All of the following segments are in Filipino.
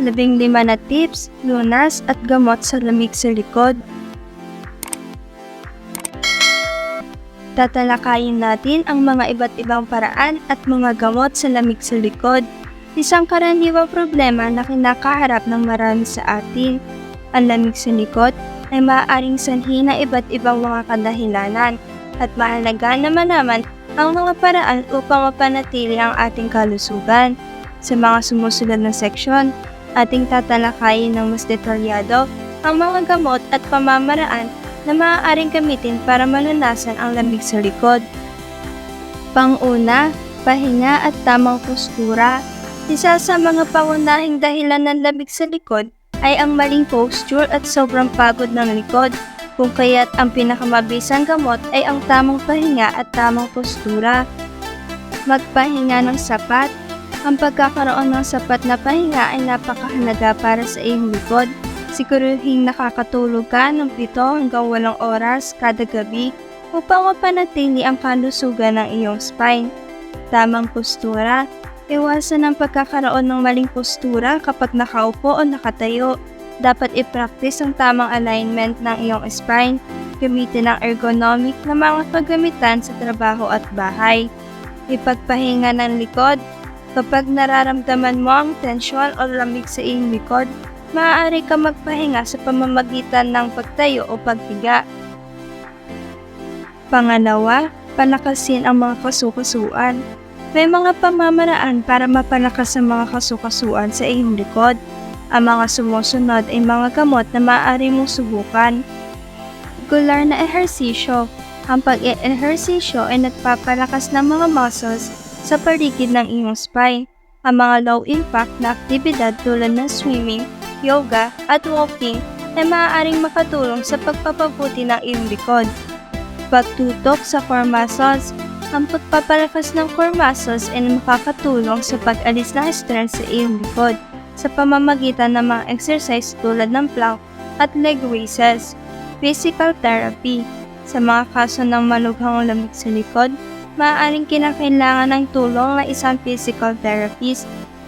labing lima na tips, lunas at gamot sa lamig sa likod. Tatalakayin natin ang mga iba't ibang paraan at mga gamot sa lamig sa likod. Isang karaniwang problema na kinakaharap ng marami sa atin. Ang lamig sa likod ay maaaring sanhi na iba't ibang mga kadahilanan at mahalaga na malaman ang mga paraan upang mapanatili ang ating kalusugan. Sa mga sumusunod na seksyon, ating tatalakayin ng mas detalyado ang mga gamot at pamamaraan na maaaring gamitin para malanasan ang lamig sa likod. Panguna, pahinga at tamang postura. Isa sa mga pangunahing dahilan ng lamig sa likod ay ang maling posture at sobrang pagod ng likod, kung kaya't ang pinakamabisang gamot ay ang tamang pahinga at tamang postura. Magpahinga ng sapat. Ang pagkakaroon ng sapat na pahinga ay napakahalaga para sa iyong likod. Siguruhin nakakatulog ka ng 7 hanggang 8 oras kada gabi upang mapanatili ang kalusugan ng iyong spine. Tamang postura. Iwasan ang pagkakaroon ng maling postura kapag nakaupo o nakatayo. Dapat i-practice ang tamang alignment ng iyong spine. Gamitin ang ergonomic na mga paggamitan sa trabaho at bahay. Ipagpahinga ng likod. Kapag nararamdaman mo ang tensyon o lamig sa iyong likod, maaari ka magpahinga sa pamamagitan ng pagtayo o paghiga. Pangalawa, palakasin ang mga kasukasuan. May mga pamamaraan para mapalakas ang mga kasukasuan sa iyong likod. Ang mga sumusunod ay mga gamot na maaari mong subukan. Regular na ehersisyo. Ang pag-ehersisyo ay nagpapalakas ng mga muscles sa paligid ng iyong spine. Ang mga low-impact na aktibidad tulad ng swimming, yoga, at walking ay maaaring makatulong sa pagpapabuti ng iyong likod. Pagtutok sa core muscles Ang pagpapalakas ng core muscles ay makakatulong sa pag-alis ng stress sa iyong likod sa pamamagitan ng mga exercise tulad ng plank at leg raises. Physical therapy Sa mga kaso ng malughang lamig sa likod, maaaring kinakailangan ng tulong ng isang physical therapist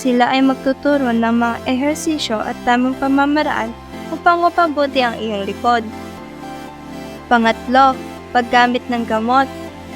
sila ay magtuturo ng mga ehersisyo at tamang pamamaraan upang mapabuti ang iyong likod. Pangatlo, paggamit ng gamot.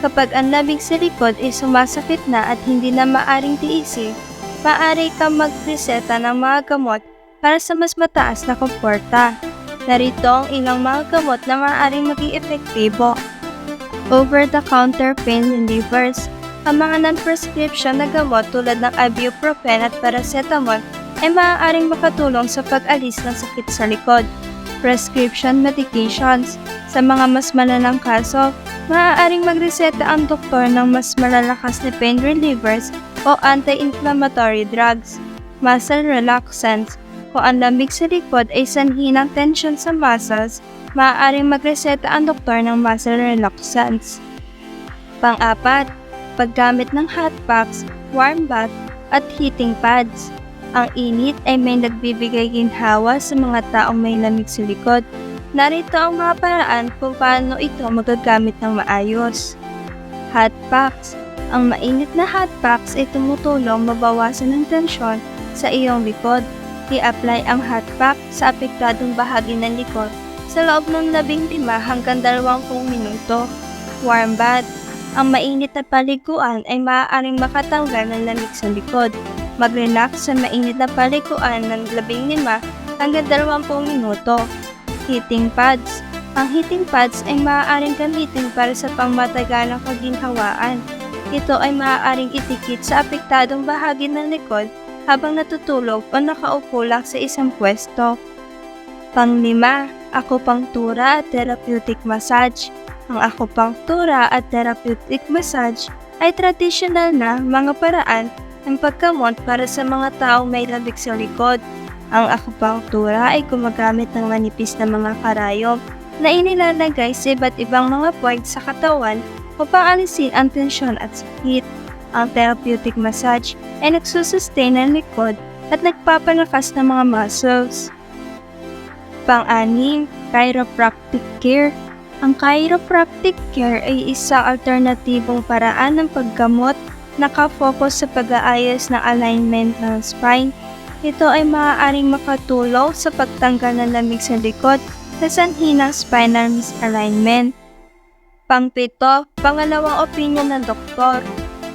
Kapag ang lamig sa likod ay sumasakit na at hindi na maaring tiisin, maaari kang magreseta ng mga gamot para sa mas mataas na komporta. Narito ang ilang mga gamot na maaaring maging epektibo. Over-the-counter pain relievers ang mga non-prescription na gamot tulad ng ibuprofen at paracetamol ay maaaring makatulong sa pag-alis ng sakit sa likod. Prescription medications Sa mga mas malalang kaso, maaaring magreseta ang doktor ng mas malalakas na pain relievers o anti-inflammatory drugs. Muscle relaxants Kung ang lamig sa likod ay sanhi ng tension sa muscles, maaaring magreseta ang doktor ng muscle relaxants. Pang-apat, paggamit ng hot packs, warm bath, at heating pads. Ang init ay may nagbibigay ginhawa sa mga taong may lamig sa likod. Narito ang mga paraan kung paano ito magagamit ng maayos. Hot packs. Ang mainit na hot packs ay tumutulong mabawasan ng tensyon sa iyong likod. I-apply ang hot pack sa apektadong bahagi ng likod sa loob ng 15 hanggang 20 minuto. Warm bath. Ang mainit na paliguan ay maaaring makatanggal ng lamig sa likod. Mag-relax sa mainit na paliguan ng 15 hanggang 20 minuto. Heating pads. Ang heating pads ay maaaring gamitin para sa pangmatagalang kaginhawaan. Ito ay maaaring itikit sa apektadong bahagi ng likod habang natutulog o nakaupo lang sa isang pwesto. Panglima, akupunktura at therapeutic massage. Ang akupunktura at therapeutic massage ay tradisyonal na mga paraan ng pagkamot para sa mga taong may lamig sa likod. Ang akupunktura ay gumagamit ng manipis na mga karayom na inilalagay sa iba't ibang mga point sa katawan upang alisin ang tensyon at sakit. Ang therapeutic massage ay nagsusustain ng likod at nagpapalakas ng mga muscles. Pang-anim, chiropractic care. Ang chiropractic care ay isang alternatibong paraan ng paggamot nakafocus sa pag-aayos ng alignment ng spine. Ito ay maaaring makatulong sa pagtanggal ng lamig sa likod sa sanhi ng spinal misalignment. Pangpito, pangalawang opinion ng doktor.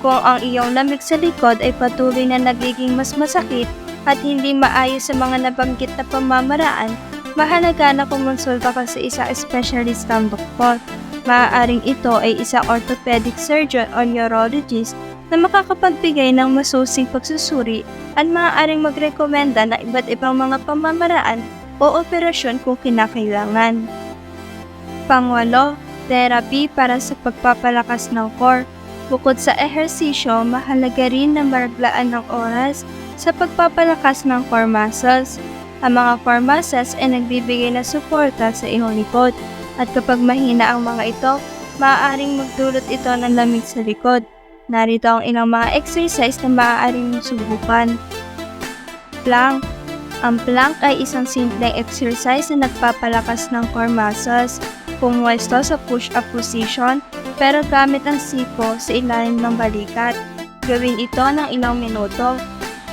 Kung ang iyong lamig sa likod ay patuloy na nagiging mas masakit at hindi maayos sa mga nabanggit na pamamaraan, mahalaga na kumonsulta ka sa isang espesyalistang doktor. Maaaring ito ay isang orthopedic surgeon o neurologist na makakapagbigay ng masusing pagsusuri at maaaring magrekomenda ng iba't ibang mga pamamaraan o operasyon kung kinakailangan. Pangwalo, therapy para sa pagpapalakas ng core. Bukod sa ehersisyo, mahalaga rin na maraglaan ng oras sa pagpapalakas ng core muscles. Ang mga core muscles ay nagbibigay ng suporta sa iyong likod at kapag mahina ang mga ito, maaaring magdulot ito ng lamig sa likod. Narito ang ilang mga exercise na maaaring subukan. Plank Ang plank ay isang simpleng exercise na nagpapalakas ng core muscles. Pumwesto sa push-up position pero gamit ang sipo sa ilalim ng balikat. Gawin ito ng ilang minuto.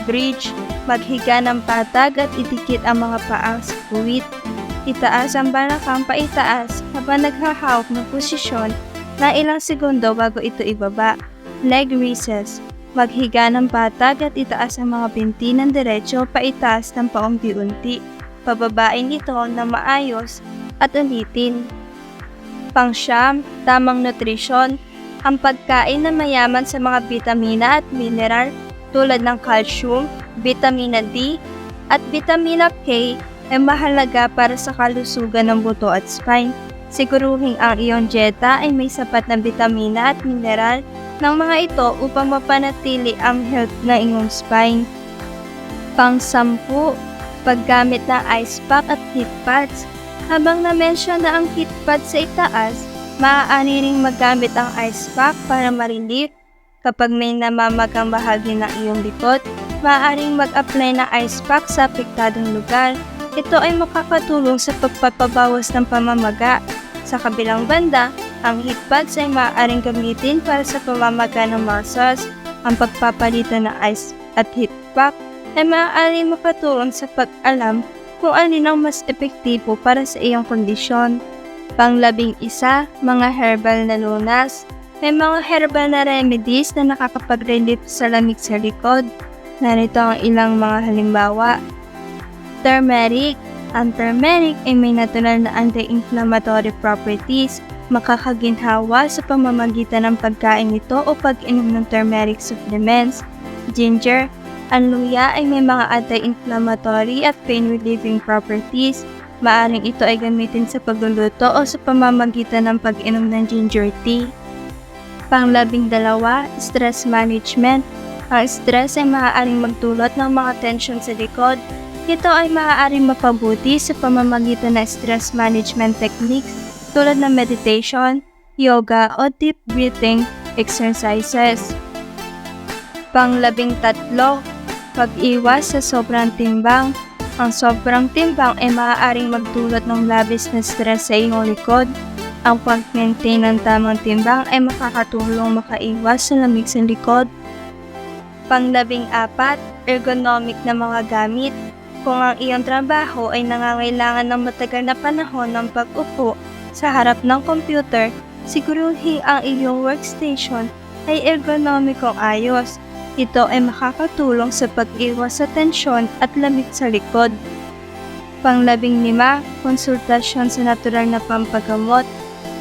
Bridge Maghiga ng patag at itikit ang mga paang sa puwit. Itaas ang balakang paitaas habang naghahawak ng posisyon na ilang segundo bago ito ibaba. Leg raises. Maghiga ng patag at itaas ang mga binti ng diretsyo paitaas ng paunti-unti. Pababain ito na maayos at ulitin. Pangsyam, tamang nutrisyon. Ang pagkain na mayaman sa mga vitamina at mineral tulad ng calcium, vitamina D, at vitamina K ay mahalaga para sa kalusugan ng buto at spine. Siguruhin ang iyong dieta ay may sapat na vitamina at mineral ng mga ito upang mapanatili ang health ng iyong spine. Pang-sampu, paggamit ng ice pack at heat pads. Habang na-mention na ang heat pad sa itaas, maaari ring magamit ang ice pack para ma-relief. Kapag may namamagang bahagi ng iyong likod, maaaring mag-apply ng ice pack sa apektadong lugar. Ito ay makakatulong sa pagpapabawas ng pamamaga. Sa kabilang banda, ang heat pads ay maaaring gamitin para sa pamamaga ng muscles. Ang pagpapalitan ng ice at heat pack ay maaaring makatulong sa pag-alam kung alin ang mas epektibo para sa iyong kondisyon. Panglabing isa, mga herbal na lunas. May mga herbal na remedies na nakakapag-relief sa lamig sa likod. Narito ang ilang mga halimbawa. Turmeric. Ang turmeric ay may natural na anti-inflammatory properties. Makakaginhawa sa pamamagitan ng pagkain nito o pag-inom ng turmeric supplements. Ginger. Ang luya ay may mga anti-inflammatory at pain-relieving properties. Maaring ito ay gamitin sa pagluluto o sa pamamagitan ng pag-inom ng ginger tea. Panglabing dalawa, stress management. Ang stress ay maaaring magdulot ng mga tension sa likod. Ito ay maaaring mapabuti sa pamamagitan ng stress management techniques tulad ng meditation, yoga o deep breathing exercises. Panglabing tatlo, pag-iwas sa sobrang timbang. Ang sobrang timbang ay maaaring magdulot ng labis na stress sa iyong likod. Ang pag-maintain ng tamang timbang ay makakatulong makaiwas sa lamig sa likod. Panglabing apat, ergonomic na mga gamit. Kung ang iyong trabaho ay nangangailangan ng matagal na panahon ng pag-upo sa harap ng computer, siguruhin ang iyong workstation ay ergonomikong ayos. Ito ay makakatulong sa pag-iwas sa tensyon at lamig sa likod. Panglabing lima, konsultasyon sa natural na pampagamot.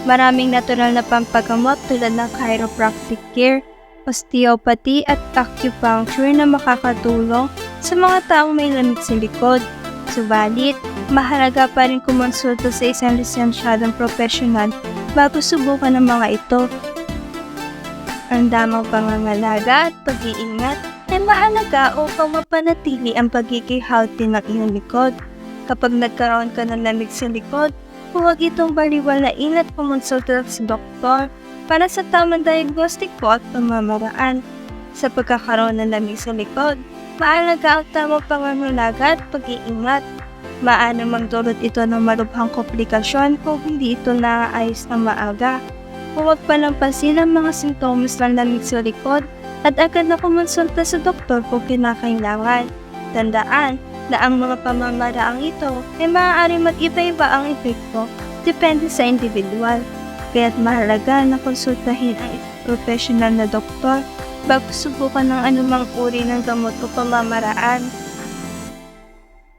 Maraming natural na pampagamot tulad ng chiropractic care, osteopathy at acupuncture na makakatulong sa mga taong may lamig sa likod. Subalit, mahalaga pa rin kumonsulta sa isang lisensyadong profesional bago subukan ang mga ito. Ang damang pangangalaga at pag-iingat ay mahalaga upang mapanatili ang pagiging healthy ng iyong likod. Kapag nagkaroon ka ng lamig sa likod, huwag itong baliwalain at kumonsulta sa doktor para sa tamang diagnostic po at pamamaraan. Sa pagkakaroon ng lamig sa likod, mahalaga ang tamang pangangalaga at pag-iingat. Maano magdulot ito ng malubhang komplikasyon kung hindi ito naaayos ng maaga. Huwag palampasin ang mga sintomas ng lamig sa likod at agad na kumonsulta sa doktor kung kinakailangan. Tandaan na ang mga pamamaraang ito ay maaari mag-iba-iba ang epekto depende sa individual. Kaya't mahalaga na konsultahin ang professional na doktor bago subukan ng anumang uri ng gamot o pamamaraan